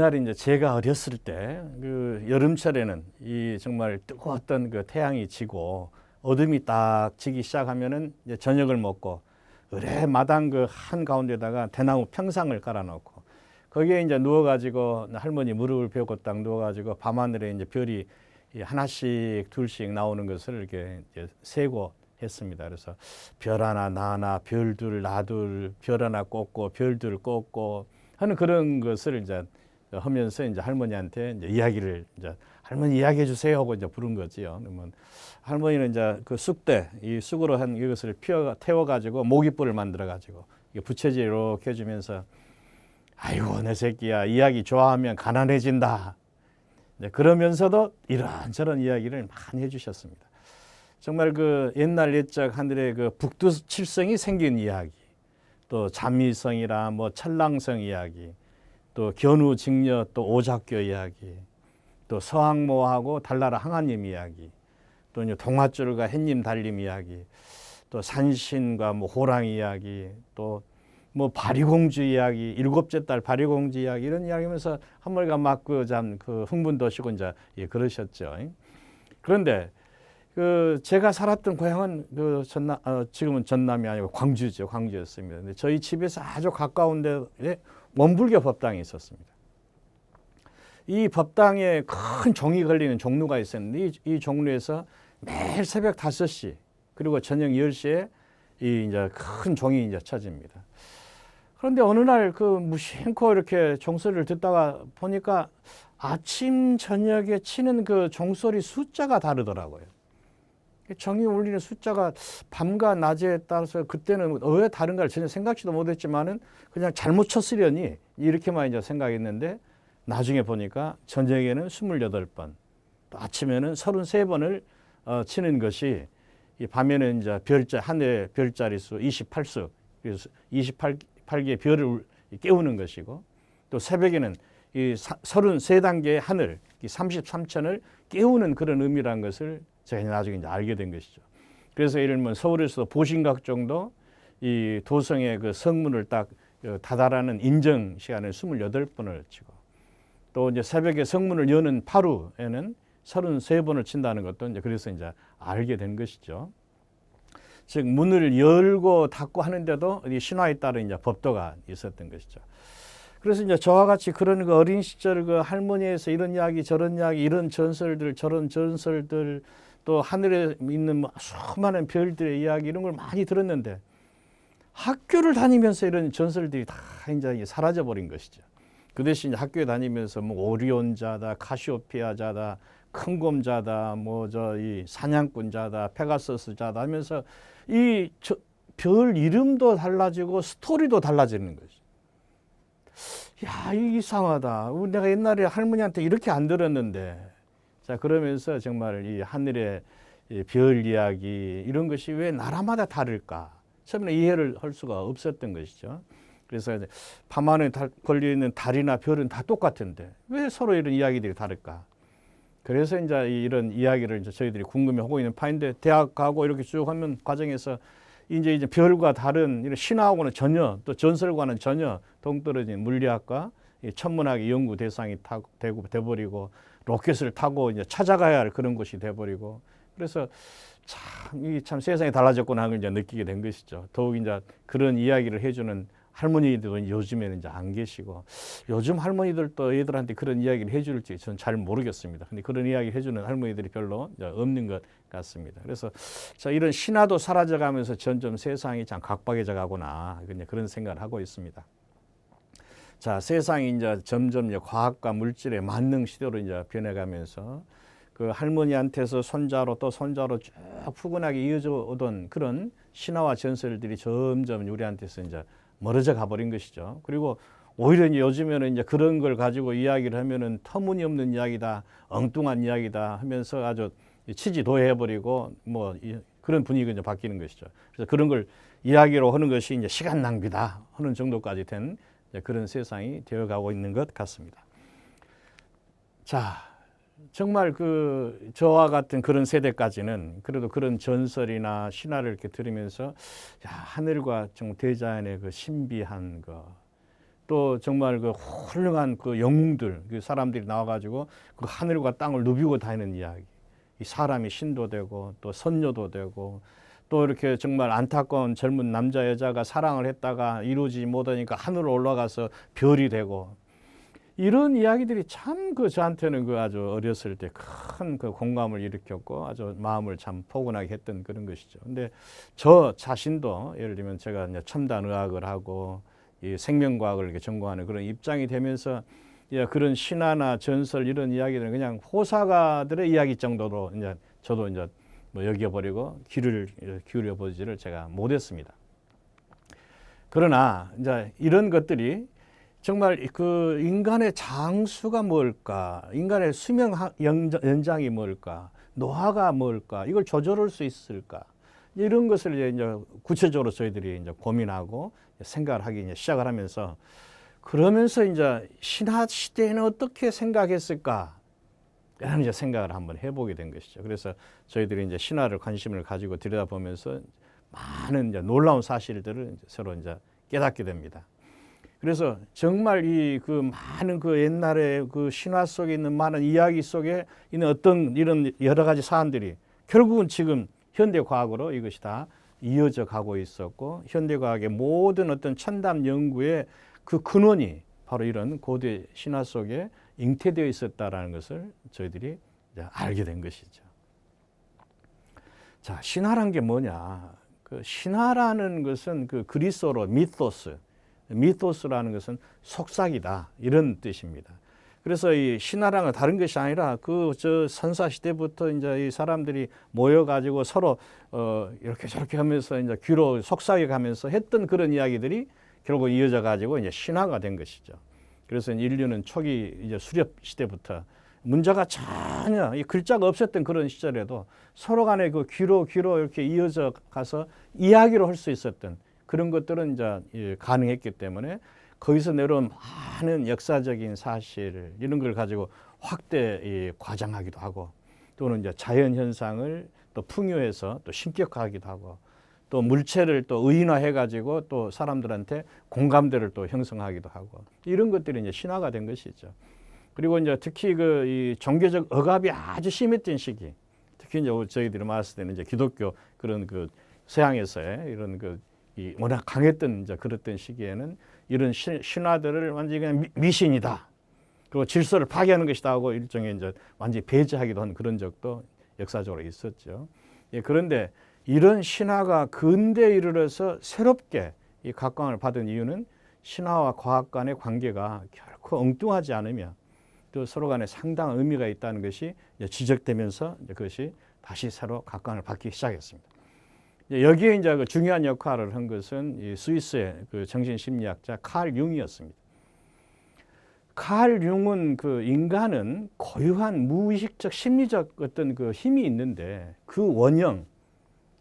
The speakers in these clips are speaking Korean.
옛날에 이제 제가 어렸을 때 그 여름철에는 이 정말 뜨거웠던 그 태양이 지고 어둠이 딱 지기 시작하면은 이제 저녁을 먹고 의뢰 마당 그 한 가운데다가 대나무 평상을 깔아놓고 거기에 이제 누워가지고 할머니 무릎을 베고 딱 누워가지고 밤하늘에 이제 별이 이 하나씩 둘씩 나오는 것을 이렇게 이제 세고 했습니다. 그래서 별 하나 나 하나 별둘 나둘 별 하나 꽂고 별둘 꽂고 하는 그런 것을 이제 하면서 이제 할머니한테 이제 이야기를 이제 할머니 이야기해 주세요 하고 이제 부른 거지요. 그러면 할머니는 이제 그 쑥대 이 쑥으로 한 이것을 피워 태워 가지고 모깃불을 만들어 가지고 부채질 이렇게 해주면서 아이고 내 새끼야 이야기 좋아하면 가난해진다. 네, 그러면서도 이런저런 이야기를 많이 해주셨습니다. 정말 그 옛날 옛적 하늘의 그 북두칠성이 생긴 이야기, 또 잠미성이라 뭐 철랑성 이야기, 또 견우 직녀 또 오작교 이야기, 또 서항모하고 달나라 항아님 이야기, 또 이제 동화줄과 햇님 달림 이야기, 또 산신과 뭐 호랑 이야기, 또 뭐 바리공주 이야기, 일곱째 딸 바리공주 이야기 이런 이야기면서 한물가 막그참그 흥분도 시고 이제 예, 그러셨죠. 그런데 그 제가 살았던 고향은 그 전남 어, 지금은 전남이 아니고 광주죠. 광주였습니다. 근데 저희 집에서 아주 가까운 데에 원불교 법당이 있었습니다. 이 법당에 큰 종이 걸리는 종로가 있었는데 이, 이 종로에서 매일 새벽 5시 그리고 저녁 10시에 이 이제 큰 종이 이제 쳐집니다. 그런데 어느 날 그 무심코 이렇게 종소리를 듣다가 보니까 아침 저녁에 치는 그 종소리 숫자가 다르더라고요. 정이 울리는 숫자가 밤과 낮에 따라서 그때는 왜 다른가를 전혀 생각지도 못했지만은 그냥 잘못 쳤으려니 이렇게만 이제 생각했는데 나중에 보니까 저녁에는 28번, 또 아침에는 33번을 어, 치는 것이 이 밤에는 이제 별자 하늘의 별자리 수 28수 그래서 28개의 별을 깨우는 것이고 또 새벽에는 이 33단계의 하늘 이 33천을 깨우는 그런 의미라는 것을 제가 나중에 이제 알게 된 것이죠. 그래서 예를 들면 서울에서 보신각 정도 이 도성의 그 성문을 딱 어, 다다라는 인정 시간을 28번을 치고 또 이제 새벽에 성문을 여는 파루에는 33번을 친다는 것도 이제 그래서 이제 알게 된 것이죠. 즉 문을 열고 닫고 하는데도 이 신화에 따른 이제 법도가 있었던 것이죠. 그래서 이제 저와 같이 그런 그 어린 시절 그 할머니에서 이런 이야기 저런 이야기 이런 전설들 저런 전설들 또 하늘에 있는 뭐 수많은 별들의 이야기 이런 걸 많이 들었는데 학교를 다니면서 이런 전설들이 다 이제 사라져 버린 것이죠. 그 대신 학교에 다니면서 뭐 오리온자다, 카시오피아자다, 큰곰자다, 뭐 저 이 사냥꾼자다, 페가서스자다 하면서 이 별 이름도 달라지고 스토리도 달라지는 거죠. 야, 이 이상하다. 내가 옛날에 할머니한테 이렇게 안 들었는데. 자, 그러면서 정말 이 하늘의 이별 이야기 이런 것이 왜 나라마다 다를까? 처음에 이해를 할 수가 없었던 것이죠. 그래서 밤하늘에 걸려 있는 달이나 별은 다 똑같은데 왜 서로 이런 이야기들이 다를까? 그래서 이제 이런 이야기를 이제 저희들이 궁금해하고 있는 파인데 대학 가고 이렇게 쭉 하면 과정에서 이제 이제 별과 다른 이런 신화하고는 전혀 또 전설과는 전혀 동떨어진 물리학과 천문학의 연구 대상이 타, 되고 돼버리고 로켓을 타고 이제 찾아가야 할 그런 곳이 돼버리고 그래서 참, 이 참 세상이 달라졌구나 하는 걸 이제 느끼게 된 것이죠. 더욱 이제 그런 이야기를 해주는 할머니들은 요즘에는 이제 안 계시고 요즘 할머니들도 애들한테 그런 이야기를 해줄지 저는 잘 모르겠습니다. 근데 그런 이야기 해주는 할머니들이 별로 없는 것 같습니다. 그래서 자 이런 신화도 사라져가면서 점점 세상이 참 각박해져 가구나 그런 생각을 하고 있습니다. 자 세상이 이제 점점 과학과 물질의 만능 시대로 이제 변해가면서 그 할머니한테서 손자로 또 손자로 쭉 푸근하게 이어져 오던 그런 신화와 전설들이 점점 우리한테서 이제 멀어져 가버린 것이죠. 그리고 오히려 이제 요즘에는 이제 그런 걸 가지고 이야기를 하면은 터무니없는 이야기다, 엉뚱한 이야기다 하면서 아주 치지도해버리고 뭐 그런 분위기가 이제 바뀌는 것이죠. 그래서 그런 걸 이야기로 하는 것이 이제 시간 낭비다 하는 정도까지 된 그런 세상이 되어가고 있는 것 같습니다. 자, 정말 그 저와 같은 그런 세대까지는 그래도 그런 전설이나 신화를 이렇게 들으면서 야, 하늘과 정 대자연의 그 신비한 거, 또 정말 그 훌륭한 그 영웅들 그 사람들이 나와가지고 그 하늘과 땅을 누비고 다니는 이야기. 이 사람이 신도 되고 또 선녀도 되고 또 이렇게 정말 안타까운 젊은 남자 여자가 사랑을 했다가 이루지 못하니까 하늘로 올라가서 별이 되고 이런 이야기들이 참 그 저한테는 그 아주 어렸을 때 큰 그 공감을 일으켰고 아주 마음을 참 포근하게 했던 그런 것이죠. 근데 저 자신도 예를 들면 제가 이제 첨단 의학을 하고 이 생명과학을 이렇게 전공하는 그런 입장이 되면서 예, 그런 신화나 전설 이런 이야기들은 그냥 호사가들의 이야기 정도로 이제 저도 이제 뭐 여겨버리고 귀를 기울여 보지를 제가 못했습니다. 그러나 이제 이런 것들이 정말 그 인간의 장수가 뭘까? 인간의 수명 연장이 뭘까? 노화가 뭘까? 이걸 조절할 수 있을까? 이런 것을 이제 구체적으로 저희들이 이제 고민하고 생각을 하기 이제 시작을 하면서 그러면서 이제 신화 시대에는 어떻게 생각했을까? 라는 이제 생각을 한번 해보게 된 것이죠. 그래서 저희들이 이제 신화를 관심을 가지고 들여다보면서 많은 이제 놀라운 사실들을 이제 서로 이제 깨닫게 됩니다. 그래서 정말 이 그 많은 그 옛날에 그 신화 속에 있는 많은 이야기 속에 있는 어떤 이런 여러 가지 사안들이 결국은 지금 현대 과학으로 이것이 다 이어져 가고 있었고 현대 과학의 모든 어떤 첨단 연구의 그 근원이 바로 이런 고대 신화 속에 잉태되어 있었다라는 것을 저희들이 알게 된 것이죠. 자, 신화란 게 뭐냐? 그 신화라는 것은 그 그리스어로 미토스, 미토스라는 것은 속삭이다 이런 뜻입니다. 그래서 이 신화랑은 다른 것이 아니라 그 저 선사 시대부터 이제 이 사람들이 모여 가지고 서로 어 이렇게 저렇게 하면서 이제 귀로 속삭여 가면서 했던 그런 이야기들이 결국 이어져 가지고 이제 신화가 된 것이죠. 그래서 인류는 초기 이제 수렵 시대부터 문자가 전혀 이 글자가 없었던 그런 시절에도 서로 간에 그 귀로 귀로 이렇게 이어져 가서 이야기를 할수 있었던 그런 것들은 이제 예, 가능했기 때문에 거기서 내려온 많은 역사적인 사실 이런 걸 가지고 확대 이, 과장하기도 하고 또는 이제 자연 현상을 또 풍요해서 또 신격화하기도 하고 또 물체를 또 의인화해 가지고 또 사람들한테 공감대를 또 형성하기도 하고 이런 것들이 이제 신화가 된 것이죠. 그리고 이제 특히 그 이 종교적 억압이 아주 심했던 시기, 특히 이제 저희들이 봤을 때는 이제 기독교 그런 그 서양에서의 이런 그 이 워낙 강했던 이제 그랬던 시기에는 이런 신, 신화들을 완전히 그냥 미, 미신이다. 그리고 질서를 파괴하는 것이다 하고 일종의 이제 완전히 배제하기도 한 그런 적도 역사적으로 있었죠. 예, 그런데 이런 신화가 근대에 이르러서 새롭게 이 각광을 받은 이유는 신화와 과학 간의 관계가 결코 엉뚱하지 않으며 또 서로 간에 상당한 의미가 있다는 것이 지적되면서 그것이 다시 새로 각광을 받기 시작했습니다. 여기에 이제 그 중요한 역할을 한 것은 이 스위스의 그 정신심리학자 칼 융이었습니다. 칼 융은 그 인간은 고유한 무의식적 심리적 어떤 그 힘이 있는데 그 원형,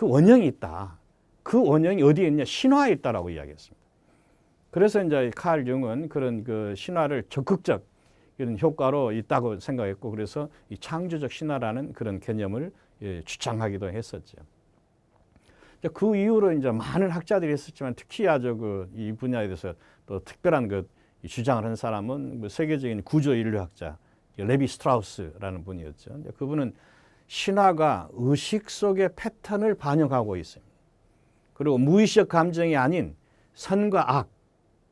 그 원형이 있다. 그 원형이 어디에 있냐? 신화에 있다라고 이야기했습니다. 그래서 이제 칼 융은 그런 그 신화를 적극적 이런 효과로 있다고 생각했고 그래서 이 창조적 신화라는 그런 개념을 예, 주장하기도 했었죠. 그 이후로 이제 많은 학자들이 있었지만 특히 아주 그 이 분야에 대해서 또 특별한 그 주장을 한 사람은 그 세계적인 구조 인류학자 레비 스트라우스라는 분이었죠. 그분은 신화가 의식 속의 패턴을 반영하고 있습니다. 그리고 무의식 감정이 아닌 선과 악,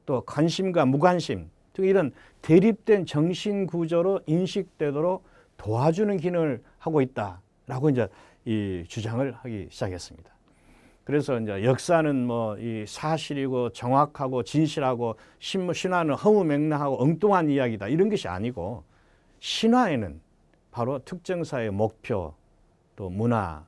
또 관심과 무관심 등 이런 대립된 정신 구조로 인식되도록 도와주는 기능을 하고 있다라고 이제 이 주장을 하기 시작했습니다. 그래서 이제 역사는 뭐 이 사실이고 정확하고 진실하고 신화는 허무맹랑하고 엉뚱한 이야기다 이런 것이 아니고 신화에는 바로 특정사의 목표 또 문화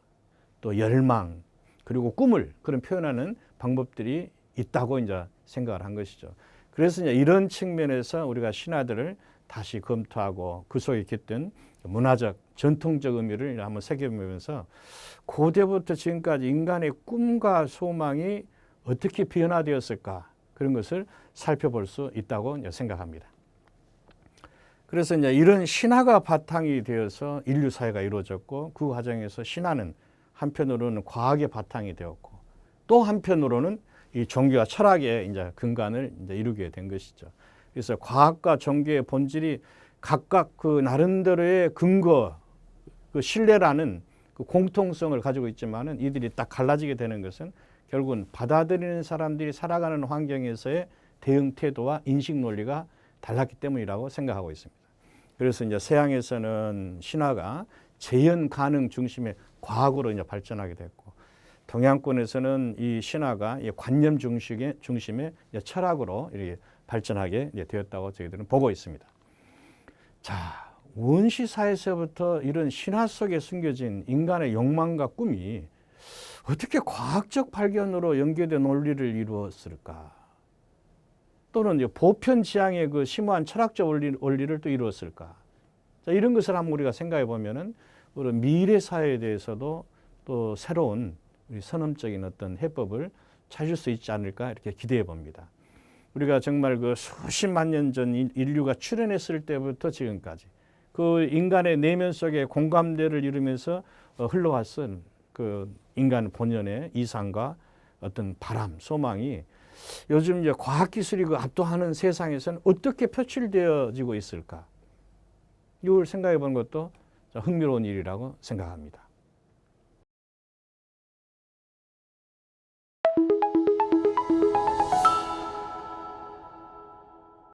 또 열망 그리고 꿈을 그런 표현하는 방법들이 있다고 이제 생각을 한 것이죠. 그래서 이제 이런 측면에서 우리가 신화들을 다시 검토하고 그 속에 깃든 문화적 전통적 의미를 한번 새겨보면서 고대부터 지금까지 인간의 꿈과 소망이 어떻게 변화되었을까 그런 것을 살펴볼 수 있다고 생각합니다. 그래서 이제 이런 신화가 바탕이 되어서 인류 사회가 이루어졌고 그 과정에서 신화는 한편으로는 과학의 바탕이 되었고 또 한편으로는 이 종교와 철학의 이제 근간을 이제 이루게 된 것이죠. 그래서 과학과 종교의 본질이 각각 그 나름대로의 근거, 그 신뢰라는 그 공통성을 가지고 있지만은 이들이 딱 갈라지게 되는 것은 결국은 받아들이는 사람들이 살아가는 환경에서의 대응 태도와 인식 논리가 달랐기 때문이라고 생각하고 있습니다. 그래서 이제 서양에서는 신화가 재현 가능 중심의 과학으로 이제 발전하게 됐고 동양권에서는 이 신화가 이 관념 중심의 중심의 철학으로 이렇게 발전하게 되었다고 저희들은 보고 있습니다. 자, 원시 사에서부터 이런 신화 속에 숨겨진 인간의 욕망과 꿈이 어떻게 과학적 발견으로 연계된 논리를 이루었을까? 또는 보편 지향의 그 심오한 철학적 원리, 원리 를 또 이루었을까? 자, 이런 것을 한번 우리가 생각해 보면은 우리 미래 사회에 대해서도 또 새로운 우리 선험적인 어떤 해법을 찾을 수 있지 않을까 이렇게 기대해 봅니다. 우리가 정말 그 수십만 년 전 인류가 출현했을 때부터 지금까지 그 인간의 내면 속에 공감대를 이루면서 어, 흘러왔던 그 인간 본연의 이상과 어떤 바람, 소망이 요즘 이제 과학기술이 그 압도하는 세상에서는 어떻게 표출되어지고 있을까? 이걸 생각해 보는 것도 흥미로운 일이라고 생각합니다.